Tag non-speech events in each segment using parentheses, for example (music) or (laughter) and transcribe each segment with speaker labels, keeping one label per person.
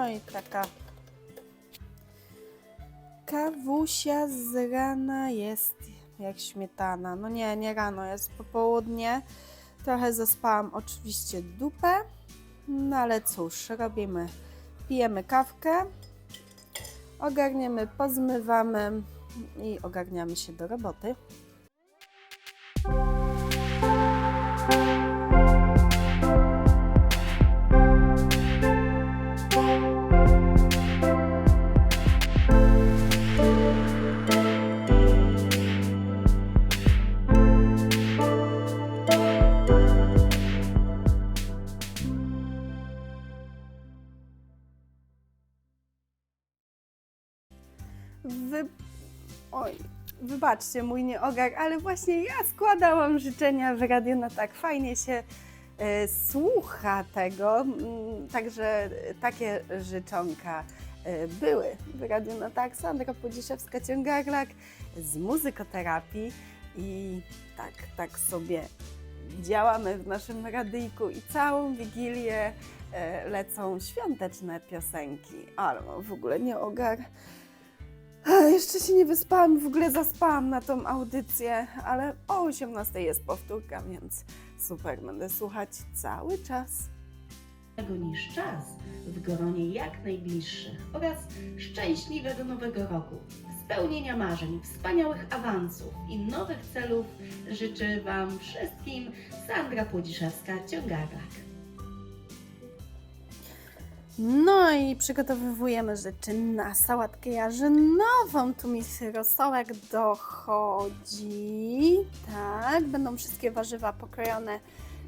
Speaker 1: No i taka kawusia z rana jest jak śmietana. No nie, nie rano, jest popołudnie. Trochę zaspałam oczywiście dupę, no ale cóż, robimy. Pijemy kawkę, ogarniemy, pozmywamy i ogarniamy się do roboty. Wybaczcie mój nieogar, ale właśnie ja składałam życzenia w radiu, no tak. Fajnie się e, słucha tego, mm, także takie życzonka e, były w radiu, no tak, Sandra Pudziszewska-Ciągarlak z muzykoterapii. I tak, tak sobie działamy w naszym radyjku i całą Wigilię e, lecą świąteczne piosenki, ale w ogóle nieogar. Ech, Jeszcze się nie wyspałam, w ogóle zaspałam na tą audycję, ale o 18 jest powtórka, więc super, będę słuchać cały czas.
Speaker 2: niż czas w gronie jak najbliższych oraz szczęśliwego nowego roku, spełnienia marzeń, wspaniałych awansów i nowych celów życzy Wam wszystkim Sandra Płodziszewska-Ciągarlak.
Speaker 1: No i przygotowujemy rzeczy na sałatkę jarzynową. Tu mi rosołek dochodzi. Tak, będą wszystkie warzywa pokrojone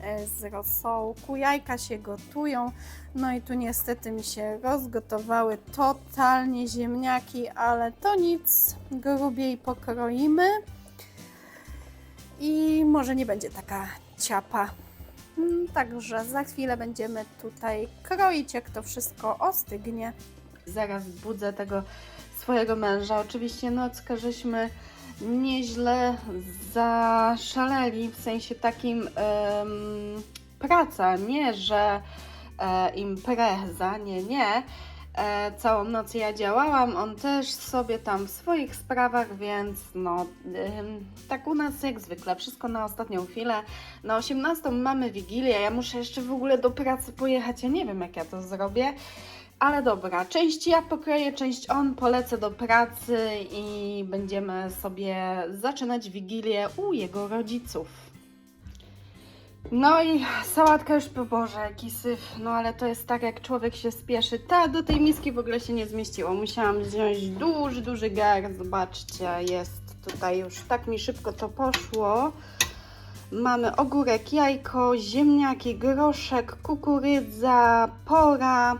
Speaker 1: e, z rosołku. Jajka się gotują. No i tu niestety mi się rozgotowały totalnie ziemniaki, ale to nic. Grubiej pokroimy. I może nie będzie taka ciapa. Mm, Także za chwilę będziemy tutaj kroić, jak to wszystko ostygnie. Zaraz budzę tego swojego męża. Oczywiście nockę żeśmy nieźle zaszaleli, w sensie takim praca, nie że e, impreza, nie, nie. E, całą noc ja działałam, on też sobie tam w swoich sprawach, więc no tak u nas jak zwykle, wszystko na ostatnią chwilę. Na 18 mamy Wigilię, ja muszę jeszcze w ogóle do pracy pojechać, ja nie wiem jak ja to zrobię. Ale dobra, część ja pokroję, część on, polecę do pracy i będziemy sobie zaczynać Wigilię u jego rodziców. No i sałatka już po Boże, jaki syf. No ale to jest tak, jak człowiek się spieszy. Ta do tej miski w ogóle się nie zmieściło. Musiałam wziąć duży, duży gar. Zobaczcie, jest tutaj już tak mi szybko to poszło. Mamy ogórek, jajko, ziemniaki, groszek, kukurydza, pora.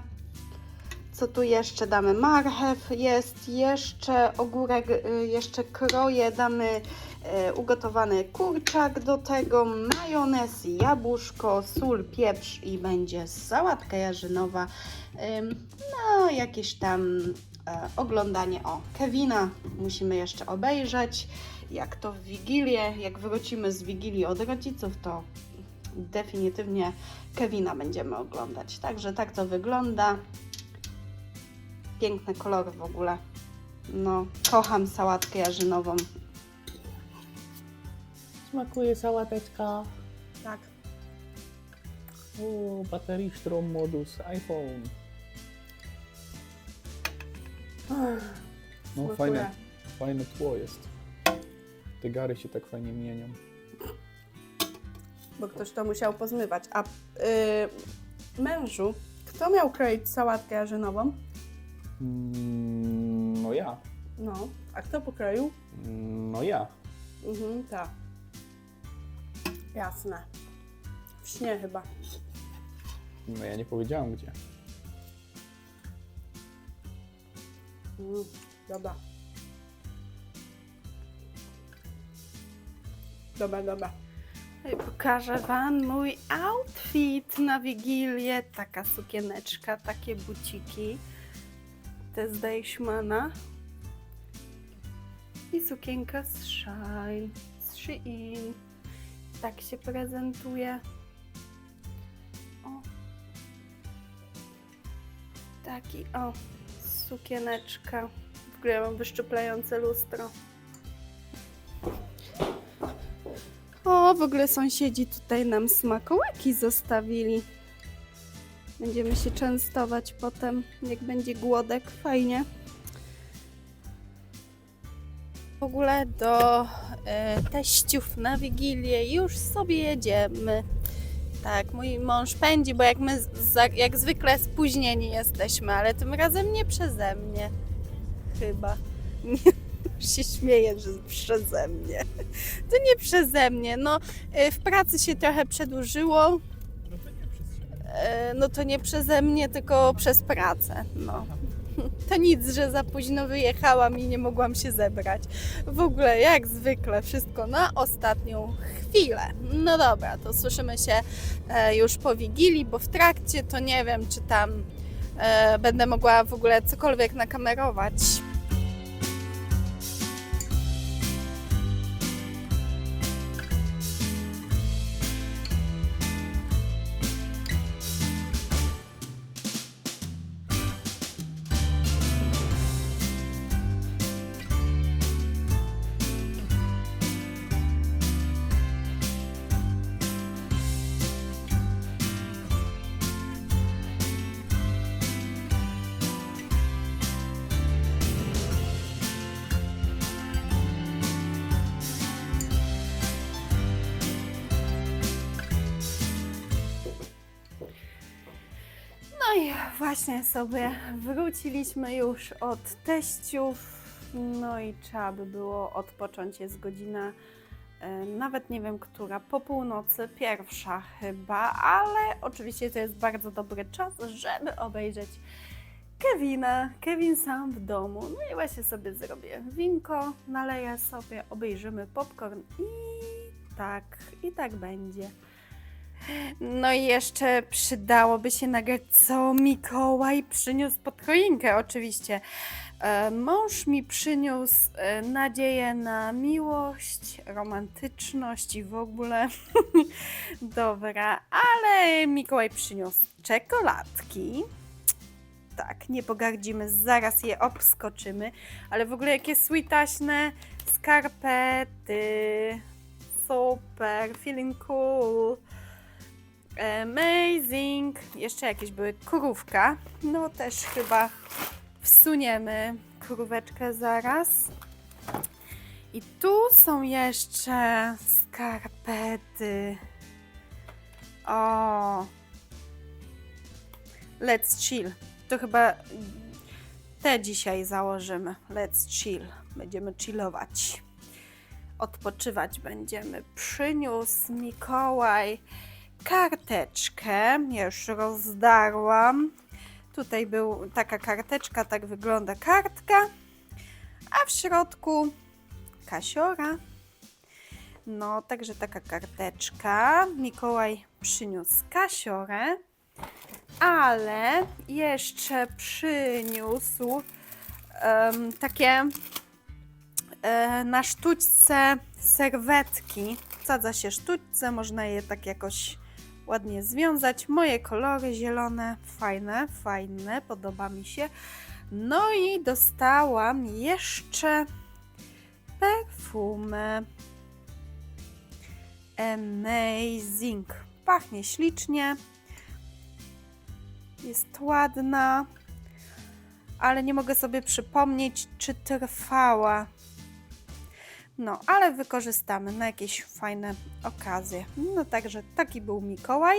Speaker 1: Co tu jeszcze damy? Marchew jest, jeszcze ogórek, y, jeszcze kroję, damy ugotowany kurczak do tego, majonez, jabłuszko, sól, pieprz i będzie sałatka jarzynowa. No, jakieś tam e, oglądanie o Kevina musimy jeszcze obejrzeć. Jak to w Wigilię, jak wrócimy z Wigilii od rodziców, to definitywnie Kevina będziemy oglądać. Także tak to wygląda. Piękne kolory w ogóle. No, kocham sałatkę jarzynową.
Speaker 3: Smakuje sałateczka.
Speaker 1: Tak.
Speaker 3: O, baterii Strom modus iPhone. No
Speaker 1: Smakuje.
Speaker 3: fajne, fajne tło jest. Te gary się tak fajnie mienią.
Speaker 1: Bo ktoś to musiał pozmywać. A y, mężu, kto miał kroić sałatkę jarzynową?
Speaker 3: Mm, no ja.
Speaker 1: No, a kto pokroił?
Speaker 3: Mm, No ja.
Speaker 1: Mhm, tak. Jasne. W śnie chyba.
Speaker 3: No ja nie powiedziałam gdzie.
Speaker 1: Mm, dobra. Dobra, dobra. I pokażę Wam mój outfit na Wigilię. Taka sukieneczka, takie buciki. Te z Deichmana. I sukienka z Shine, z Shein. Tak się prezentuje. O. taki, o, sukieneczka. W ogóle mam wyszczuplające lustro. O, w ogóle sąsiedzi tutaj nam smakołyki zostawili. Będziemy się częstować potem, jak będzie głodek. Fajnie. W ogóle do e, teściów na Wigilię już sobie jedziemy. Tak, mój mąż pędzi, bo jak my jak zwykle spóźnieni jesteśmy, ale tym razem nie przeze mnie. Chyba. (laughs) Nie, się śmieję, że przeze mnie. To nie przeze mnie. No, y, w pracy się trochę przedłużyło.
Speaker 3: No to nie przez siebie.
Speaker 1: E, No to nie przeze mnie, tylko przez pracę. No. To nic, że za późno wyjechałam i nie mogłam się zebrać. W ogóle, jak zwykle, wszystko na ostatnią chwilę. No dobra, to słyszymy się e, już po Wigilii, bo w trakcie to nie wiem, czy tam e, będę mogła w ogóle cokolwiek nakamerować. Właśnie sobie wróciliśmy już od teściów. No i trzeba by było odpocząć. Jest godzina, e, nawet nie wiem która, po północy, pierwsza chyba, ale oczywiście to jest bardzo dobry czas, żeby obejrzeć Kevina. Kevin sam w domu. No i właśnie sobie zrobię winko, naleję sobie, obejrzymy popcorn i tak, i tak będzie. No i jeszcze przydałoby się nagrać, co Mikołaj przyniósł pod choinkę, oczywiście. E, Mąż mi przyniósł e, nadzieję na miłość, romantyczność i w ogóle. (laughs) Dobra, ale Mikołaj przyniósł czekoladki. Tak, nie pogardzimy, zaraz je obskoczymy. Ale w ogóle jakie sweetaśne skarpety. Super, feeling cool. Amazing. Jeszcze jakieś były krówka. No też chyba wsuniemy króweczkę zaraz. I tu są jeszcze skarpety. O. Let's chill. To chyba te dzisiaj założymy. Let's chill. Będziemy chillować. Odpoczywać będziemy. Przyniósł Mikołaj karteczkę. Ja już rozdarłam. Tutaj był taka karteczka, tak wygląda kartka. A w środku kasiora. No, także taka karteczka. Mikołaj przyniósł kasiorę, ale jeszcze przyniósł em, takie e, na sztućce serwetki. Wsadza się sztućce, można je tak jakoś ładnie związać. Moje kolory zielone, fajne, fajne, podoba mi się. No i dostałam jeszcze perfumę. Amazing. Pachnie ślicznie. Jest ładna, ale nie mogę sobie przypomnieć, czy trwała. No, ale wykorzystamy na jakieś fajne okazje. No także taki był Mikołaj,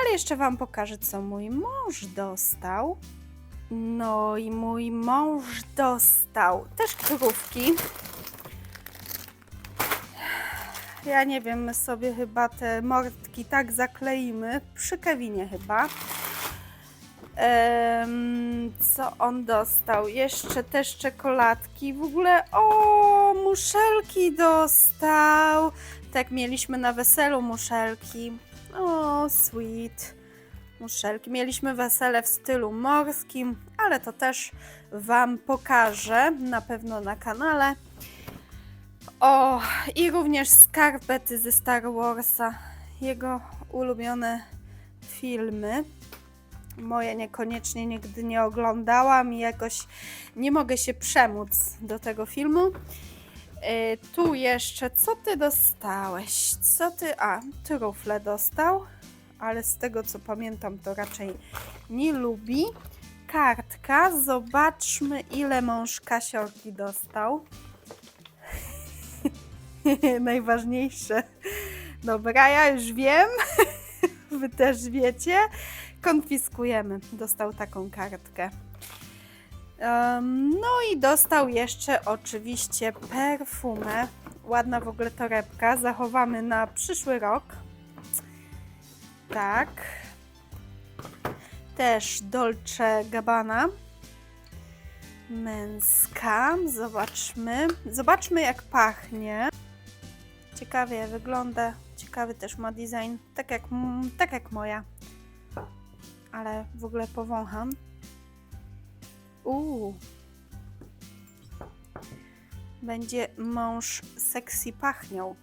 Speaker 1: ale jeszcze Wam pokażę, co mój mąż dostał. No i mój mąż dostał też krówki. Ja nie wiem, my sobie chyba te mordki tak zakleimy, przy Kevinie chyba. Co on dostał? Jeszcze też czekoladki. W ogóle, o, muszelki dostał. Tak, mieliśmy na weselu muszelki. O, sweet. Muszelki. Mieliśmy wesele w stylu morskim, ale to też Wam pokażę na pewno na kanale. O, i również skarpety ze Star Warsa. Jego ulubione filmy. Moje niekoniecznie nigdy nie oglądałam i jakoś nie mogę się przemóc do tego filmu. Y, tu jeszcze, co ty dostałeś? Co ty. A, trufle dostał, ale z tego co pamiętam, to raczej nie lubi. Kartka, zobaczmy, ile mąż Kasiorki dostał. (laughs) Najważniejsze. Dobra, ja już wiem. (laughs) Wy też wiecie. Konfiskujemy. Dostał taką kartkę. No i dostał jeszcze oczywiście perfumę. Ładna w ogóle torebka. Zachowamy na przyszły rok. Tak. Też Dolce Gabbana. Męska. Zobaczmy. Zobaczmy jak pachnie. Ciekawie wygląda. Ciekawy też ma design. Tak jak, tak jak moja. Ale w ogóle powącham. Uuu. Będzie mąż sexy pachniał.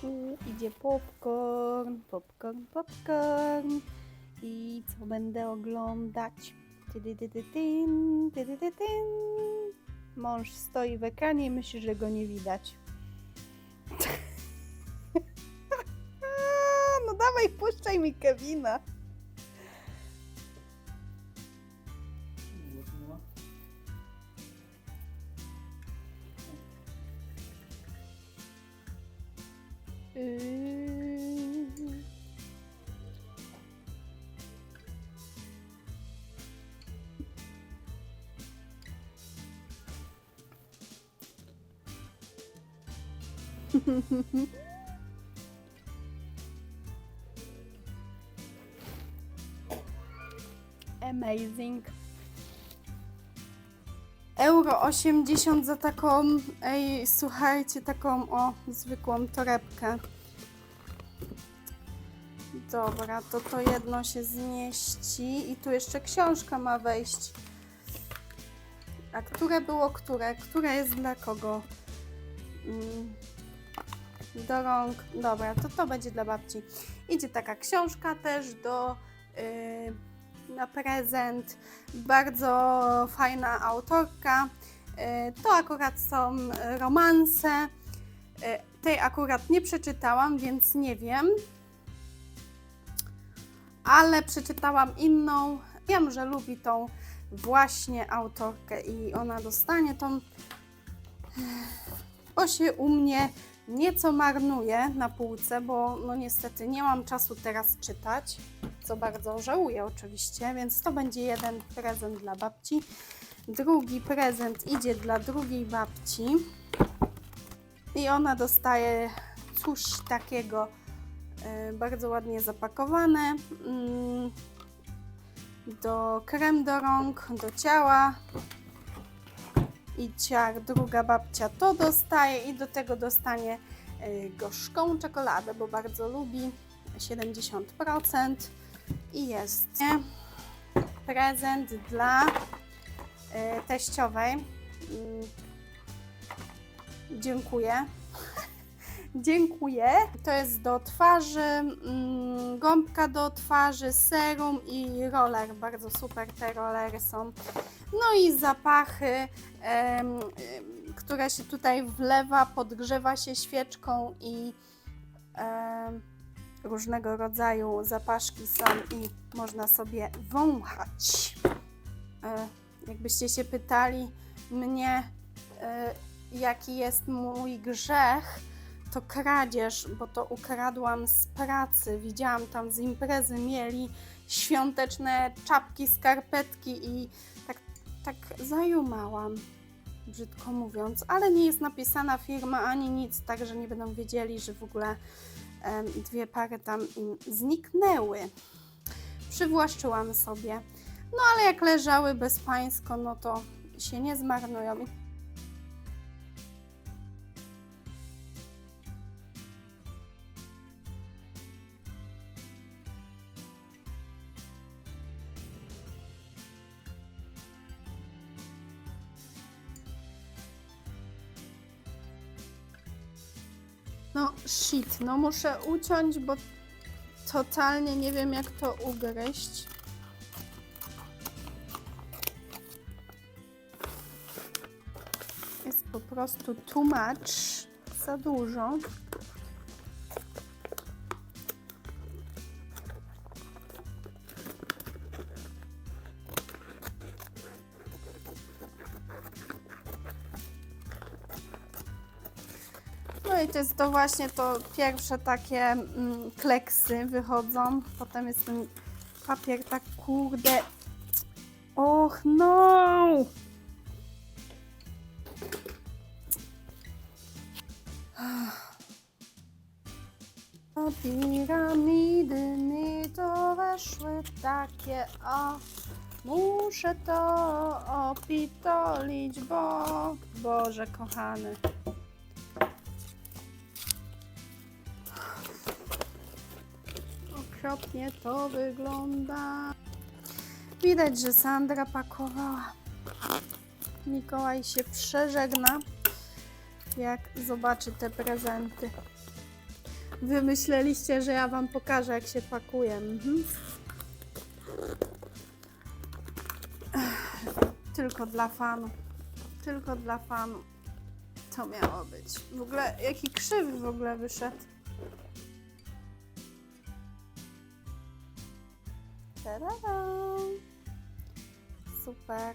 Speaker 1: Tu idzie popcorn, popcorn, popcorn. I co będę oglądać? Tydydydytyn, tydydytyn. Mąż stoi w ekranie i myśli, że go nie widać. (laughs) no dawaj, puszczaj mi Kevina. Amazing. Euro 80 za taką, ej, słuchajcie, taką o, zwykłą torebkę. Dobra, to to jedno się zmieści i tu jeszcze książka ma wejść. A które było które? Które jest dla kogo? Mm, do rąk. Dobra, to to będzie dla babci. Idzie taka książka też do yy, na prezent. Bardzo fajna autorka. Yy, to akurat są romanse. Yy, tej akurat nie przeczytałam, więc nie wiem. Ale przeczytałam inną. Wiem, że lubi tą właśnie autorkę i ona dostanie tą, bo się u mnie nieco marnuje na półce, bo no niestety nie mam czasu teraz czytać, co bardzo żałuję oczywiście, więc to będzie jeden prezent dla babci. Drugi prezent idzie dla drugiej babci i ona dostaje coś takiego y, bardzo ładnie zapakowane mm, do krem do rąk, do ciała i ciach druga babcia to dostaje i do tego dostanie y, gorzką czekoladę, bo bardzo lubi 70% i jest prezent dla y, teściowej. Mm, Dziękuję. (laughs) Dziękuję. To jest do twarzy, mm, gąbka do twarzy, serum i roller. Bardzo super te rollery są. No i zapachy, które się tutaj wlewa, podgrzewa się świeczką i różnego rodzaju zapaszki są i można sobie wąchać. E, jakbyście się pytali mnie, e, jaki jest mój grzech, to kradzież, bo to ukradłam z pracy. Widziałam tam z imprezy mieli świąteczne czapki, skarpetki i tak, tak zajumałam, brzydko mówiąc, ale nie jest napisana firma ani nic, także nie będą wiedzieli, że w ogóle dwie pary tam im zniknęły. Przywłaszczyłam sobie. No ale jak leżały bezpańsko, no to się nie zmarnują. Shit, no muszę uciąć, bo totalnie nie wiem jak to ugryźć. Jest po prostu too much, za dużo. To jest to właśnie to pierwsze takie mm, kleksy wychodzą. Potem jest ten papier tak kurde. Och no! O piramidy mi to weszły takie o Muszę to opitolić, bo Boże kochany Okropnie to wygląda. Widać, że Sandra pakowała. Mikołaj się przeżegna, jak zobaczy te prezenty. Wy myśleliście, że ja wam pokażę, jak się pakuje. Mhm. Tylko dla fanu. Tylko dla fanu. To miało być. W ogóle, jaki krzywy w ogóle wyszedł. Ta-da-da. Super.